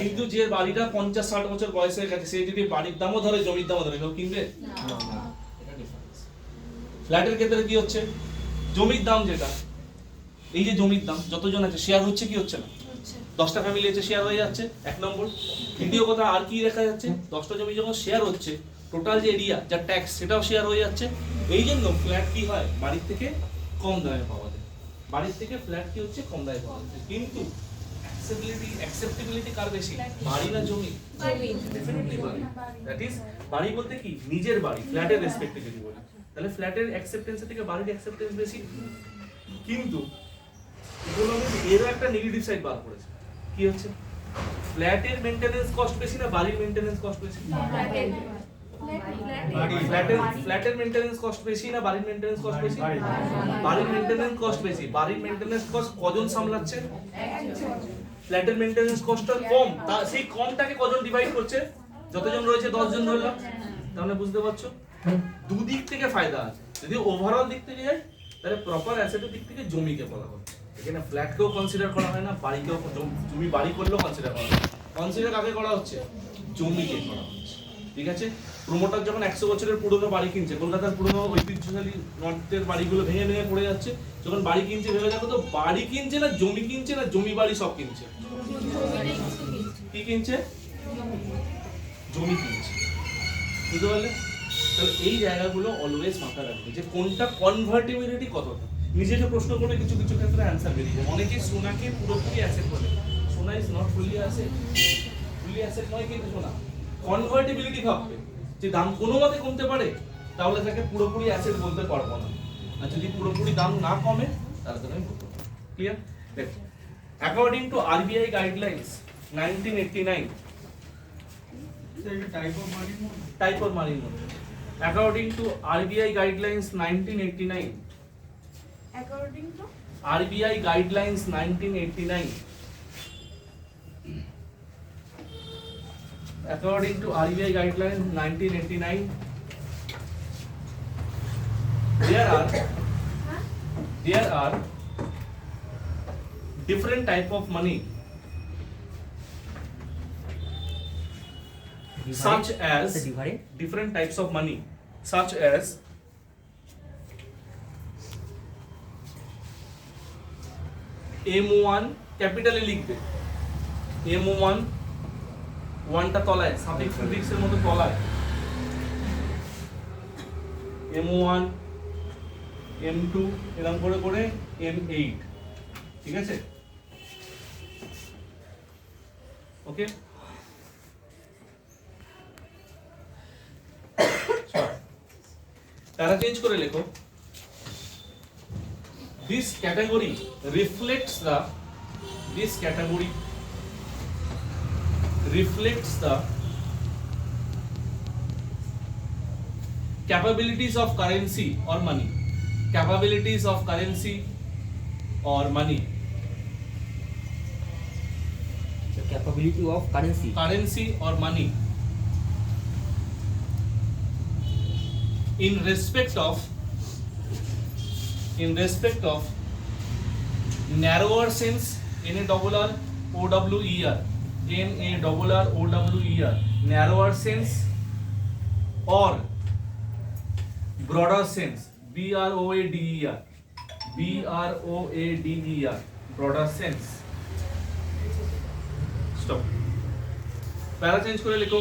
কিন্তু যে বাড়িটা পঞ্চাশ ষাট বছর বয়স হয়ে গেছে সে যদি বাড়ির দামও ধরে জমির দামও ধরে কেউ কিনবে? ফ্ল্যাটের ক্ষেত্রে কি হচ্ছে? জমির দাম যেটা এই যে জমির দাম যতজন আছে শেয়ার হচ্ছে কি হচ্ছে না? দশটা ফ্যামিলি আছে শেয়ার হয়ে যাচ্ছে এক নম্বর। দ্বিতীয় কথা আর কি দেখা যাচ্ছে? দশটা জমি যখন শেয়ার হচ্ছে টোটাল যে এরিয়া যা ট্যাক্স সেটাও শেয়ার হয়ে যাচ্ছে। এই জন্য ফ্ল্যাট কি হয়? বাড়ির থেকে কম দামে পাওয়া যায়। বাড়ির থেকে ফ্ল্যাট কি হচ্ছে? কম দামে পাওয়া যাচ্ছে কিন্তু অ্যাক্সেপ্টেবিলিটি অ্যাকসেপ্টেবিলিটি কার বেশি? বাড়ি না জমি? ডেফিনেটলি বাড়ি দ্যাট ইজ বাড়ি বলতে কি? নিজের বাড়ি ফ্ল্যাটের রেসপেক্টে যদি বলি। তাহলে ফ্ল্যাটের অ্যাকসেপ্টেন্সের থেকে বাড়ির অ্যাকসেপ্টেন্স বেশি? কিন্তু ইকোনমিক্স এরও একটা নেগেটিভ সাইড বার করেছে। কি হচ্ছে? ফ্ল্যাটের মেইনটেনেন্স কস্ট বেশি না বাড়ির মেইনটেনেন্স কস্ট বেশি? ফ্ল্যাটের ফ্ল্যাটের মেইনটেনেন্স কস্ট বেশি না বাড়ির মেইনটেনেন্স কস্ট বেশি? বাড়ির মেইনটেনেন্স কস্ট বেশি। বাড়ির মেইনটেনেন্স কস্ট কজন সামলাচ্ছে? ফ্ল্যাটের মেইনটেনেন্স কস্টটা কম তা সেই কমটাকে কজন ডিভাইড করছে? যতজন রয়েছে দশজন ধরলাম। তাহলে বুঝতে পারছ? দুদিক থেকে ফায়দা আছে। যদি ওভারঅল দিক থেকে যাই তাহলে প্রপার অ্যাসেটের দিক থেকে জমিকে বলা হয়। এখানে ফ্ল্যাটকেও কনসিডার করা হয় না বাড়িকেও জম- বাড়ি করলেও কনসিডার করা হয়। কনসিডার কাকে করা হচ্ছে? জমিকে করা হচ্ছে। ঠিক আছে? প্রমোটার যখন একশো বছরের পুরনো বাড়ি কিনছে কলকাতার পুরনো ঐতিহ্যশালী নর্থের বাড়িগুলো ভেঙে ভেঙে পড়ে যাচ্ছে যখন বাড়ি কিনছে ভেবে দেখো তো বাড়ি কিনছে না জমি কিনছে না জমি বাড়ি সব কিনছে। কি কিনছে? জমি কিনছে। বুঝতে পারলে? তাহলে এই জায়গাগুলো অলওয়েজ মাথায় রাখবে যে কোনটা কনভার্টিবিলিটি কতটা। নিজেকে প্রশ্ন করে কিছু কিছু ক্ষেত্রে অ্যান্সার বেরিয়ে যায়। অনেকে সোনাকে পুরোপুরি অ্যাসেট বলে সোনা is not fully asset fully asset নয় কিন্তু সোনা। কনভার্টিবিলিটি ভাববে যে দাম কোনো মতে কমতে পারে, তাহলে তাকে পুরোপুরি অ্যাসেট বলতে পারব না। আর যদি পুরোপুরি দাম না কমে, তাহলে তাকে আমি ক্লিয়ার দেখো RBI guidelines nineteen eighty nine type of marine. According to RBI guidelines 1989, According to RBI guidelines 1989. According to RBI guidelines 1989, there are there are different type of money. Such as different types of money. Such as M one ক্যাপিটালে লিখবে M one ওয়ানটা তলায় suffix প্রিফিক্সের মতো তলায়। M one M two এরকম করে করে M eight ঠিক আছে ওকে প্যারা চেঞ্জ করে লেখো this category reflects the this category reflects the capabilities of currency or money capabilities of currency और money capability of currency currency और money in respect of in respect of narrower sense N A double R O W E R N A double R O W E R narrower sense और broader sense B R O A D E R b r o a d e r broader sense stop para change করে লিখো